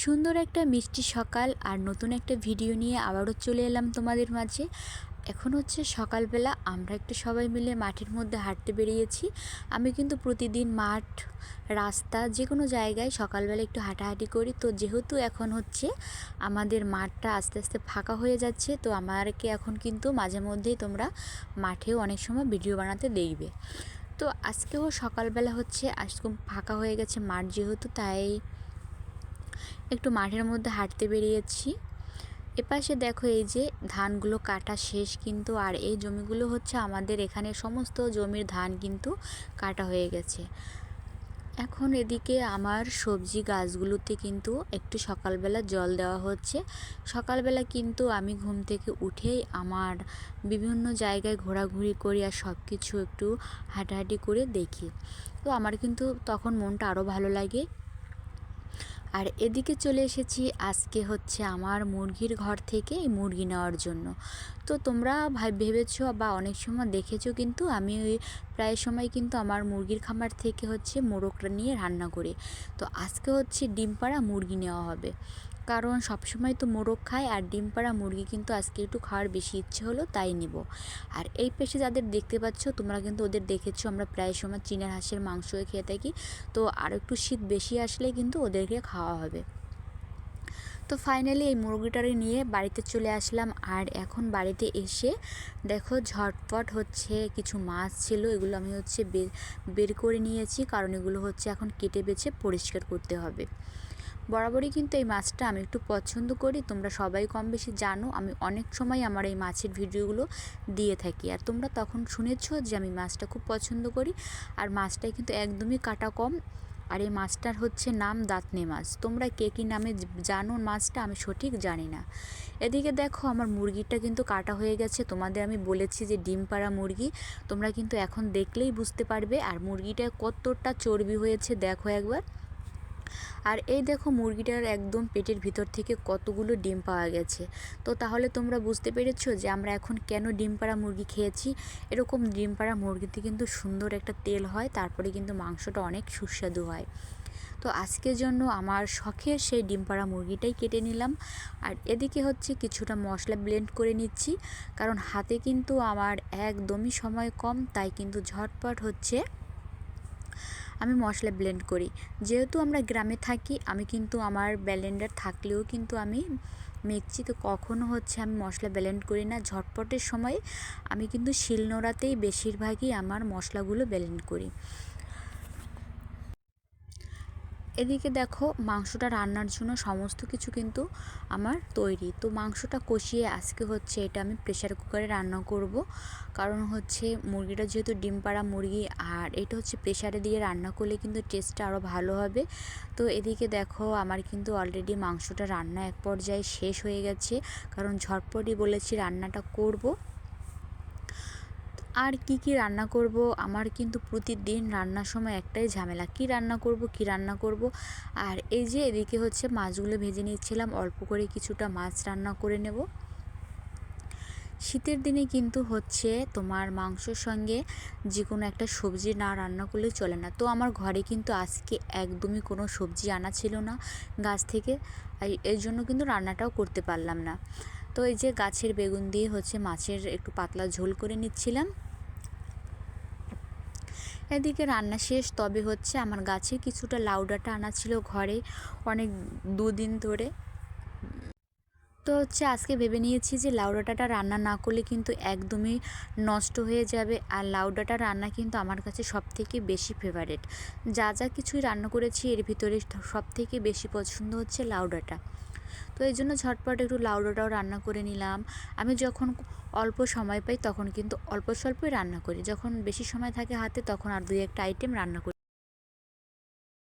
সুন্দর একটা মিষ্টি সকাল আর নতুন একটা ভিডিও নিয়ে আবারও চলে এলাম তোমাদের মাঝে। এখন হচ্ছে সকালবেলা, আমরা একটু সবাই মিলে মাঠের মধ্যে হাঁটতে বেরিয়েছি। আমি কিন্তু প্রতিদিন মাঠ, রাস্তা যে কোনো জায়গায় সকালবেলা একটু হাঁটাহাঁটি করি। তো যেহেতু এখন হচ্ছে আমাদের মাঠটা আস্তে আস্তে ফাঁকা হয়ে যাচ্ছে, তো আমারকে এখন কিন্তু মাঝে মধ্যেই তোমরা মাঠেও অনেক সময় ভিডিও বানাতে দেখবে। তো আজকেও সকালবেলা হচ্ছে, আজকে ফাঁকা হয়ে গেছে মাঠ যেহেতু, তাই একটু মাঠের মধ্যে হাঁটতে বেরিয়েছি। এপাশে দেখো এই যে ধানগুলো কাটা শেষ কিন্তু, আর এই জমিগুলো হচ্ছে আমাদের এখানে সমস্ত জমির ধান কিন্তু কাটা হয়ে গেছে। এখন এদিকে আমার সবজি গাছগুলোতে কিন্তু একটু সকালবেলা জল দেওয়া হচ্ছে। সকালবেলা কিন্তু আমি ঘুম থেকে উঠেই আমার বিভিন্ন জায়গায় ঘোরাঘুরি করি আর সব কিছু একটু হাঁটাহাঁটি করে দেখি। তো আমার কিন্তু তখন মনটা আরও ভালো লাগে। আর এদিকে চলে এসেছি, আজকে হচ্ছে আমার মুরগির ঘর থেকে এই মুরগি নেওয়ার জন্য। তো তোমরা ভাই ভেবেছো বা অনেক সময় দেখেছ কিন্তু আমি ওই প্রায় সময় কিন্তু আমার মুরগির খামার থেকে হচ্ছে মোরগটা নিয়ে রান্না করি। তো আজকে হচ্ছে ডিম পাড়া মুরগি নেওয়া হবে। কারণ সবসময় তো মোরগ খায় আর ডিম পাড়া মুরগি কিন্তু আজকে একটু খাওয়ার বেশি ইচ্ছে হলো তাই নিব। আর এই পেশে যাদের দেখতে পাচ্ছ, তোমরা কিন্তু ওদের দেখেছ আমরা প্রায় সময় চীনের হাঁসের মাংস খেয়ে থাকি। তো আর একটু শীত বেশি আসলে কিন্তু ওদেরকে খাওয়া হবে। তো ফাইনালি এই মুরগিটারে নিয়ে বাড়িতে চলে আসলাম। আর এখন বাড়িতে এসে দেখো ঝটপট হচ্ছে কিছু মাছ ছিল, এগুলো আমি হচ্ছে বের করে নিয়েছি। কারণ এগুলো হচ্ছে এখন কেটে বেছে পরিষ্কার করতে হবে। বরাবরই কিন্তু এই মাছটা আমি একটু পছন্দ করি, তোমরা সবাই কম বেশি জানো। আমি অনেক সময় আমার এই মাছের ভিডিওগুলো দিয়ে থাকি। আর তোমরা তখন শুনেছো যে আমি মাছটা খুব পছন্দ করি। আর মাছটাই কিন্তু একদমই কাটা কম। আর এই মাছটার হচ্ছে নাম দাঁতনে মাছ। তোমরা কে কী নামে জানো মাছটা? আমি সঠিক জানি না। এদিকে দেখো আমার মুরগিটা কিন্তু কাটা হয়ে গেছে। তোমাদের আমি বলেছি যে ডিম পাড়া মুরগি। তোমরা কিন্তু এখন দেখলেই বুঝতে পারবে। আর মুরগিটা কতটা চর্বি হয়েছে, দেখো একবার। আর এই দেখো মুরগিটার একদম পেটের ভিতর থেকে কতগুলো ডিম পাওয়া গেছে। তো তাহলে তোমরা বুঝতে পেরেছ যে আমরা এখন কেন ডিম পাড়া মুরগি খেয়েছি? এরকম ডিম পাড়া মুরগিতে কিন্তু সুন্দর একটা তেল হয়, তারপরে কিন্তু মাংসটা অনেক সুস্বাদু হয়। তো আজকের জন্য আমার শখের সেই ডিম পাড়া মুরগিটাই কেটে নিলাম। আর এদিকে হচ্ছে কিছুটা মশলা ব্লেন্ড করে নিচ্ছি, কারণ হাতে কিন্তু আমার একদমই সময় কম, তাই কিন্তু ঝটপট হচ্ছে আমি মশলা ব্লেন্ড করি। যেহেতু আমরা গ্রামে থাকি, আমি কিন্তু আমার ব্লেন্ডার থাকলেও কিন্তু আমি মেখছি তো কখনও হচ্ছে আমি মশলা ব্লেন্ড করি না। ঝটপটের সময় আমি কিন্তু শিলনোড়াতেই বেশিরভাগই আমার মশলাগুলো ব্লেন্ড করি। এদিকে দেখো মাংসটা রান্নার জন্য সমস্ত কিছু কিন্তু আমার তৈরি। তো মাংসটা কষিয়ে আজকে হচ্ছে এটা আমি প্রেশার কুকারে রান্না করব। কারণ হচ্ছে মুরগিটা যেহেতু ডিম পাড়া মুরগি, আর এটা হচ্ছে প্রেশারে দিয়ে রান্না করলে কিন্তু টেস্টটা আরও ভালো হবে। তো এদিকে দেখো আমার কিন্তু অলরেডি মাংসটা রান্না এক পর্যায়ে শেষ হয়ে গেছে। কারণ ঝটপটই বলেছি রান্নাটা করব। আর কি কি রান্না করব? আমার কিন্তু প্রতিদিন রান্নার সময় একটাই ঝামেলা। কি রান্না করব, কি রান্না করব? আর এই যে এদিকে হচ্ছে মাছগুলো ভেজে নিচ্ছিলাম, অল্প করে কিছুটা মাছ রান্না করে নেব। শীতের দিনে কিন্তু হচ্ছে তোমার মাংসর সঙ্গে যে কোনো একটা সবজি না রান্না করলে চলে না। তো আমার ঘরে কিন্তু আজকে একদমই কোনো সবজি আনা ছিল না গাছ থেকে। এই জন্য কিন্তু রান্নাটাও করতে পারলাম না। তো এই যে গাছের বেগুন দিয়ে হচ্ছে মাছের একটু পাতলা ঝোল করে নিচ্ছিলাম। এদিকে রান্না শেষ, তবে হচ্ছে আমার গাছে কিছুটা লাউ ডাঁটা আনা ছিল ঘরে অনেক দুদিন ধরে। তো হচ্ছে আজকে ভেবে নিয়েছি যে লাউ ডাঁটাটা রান্না না করলে কিন্তু একদমই নষ্ট হয়ে যাবে, আর লাউ ডাঁটা রান্না কিন্তু আমার কাছে সব থেকে বেশি ফেভারেট যা যা কিছুই রান্না করেছি, এর ভিতরে সব থেকে বেশি পছন্দ হচ্ছে লাউ ডাঁটা তো এই জন্য ঝটপট একটু লাউডোটাও রান্না করে নিলাম। আমি যখন অল্প সময় পাই তখন কিন্তু অল্প স্বল্পই রান্না করি। যখন বেশি সময় থাকে হাতে তখন আর দুই একটা আইটেম রান্না করি।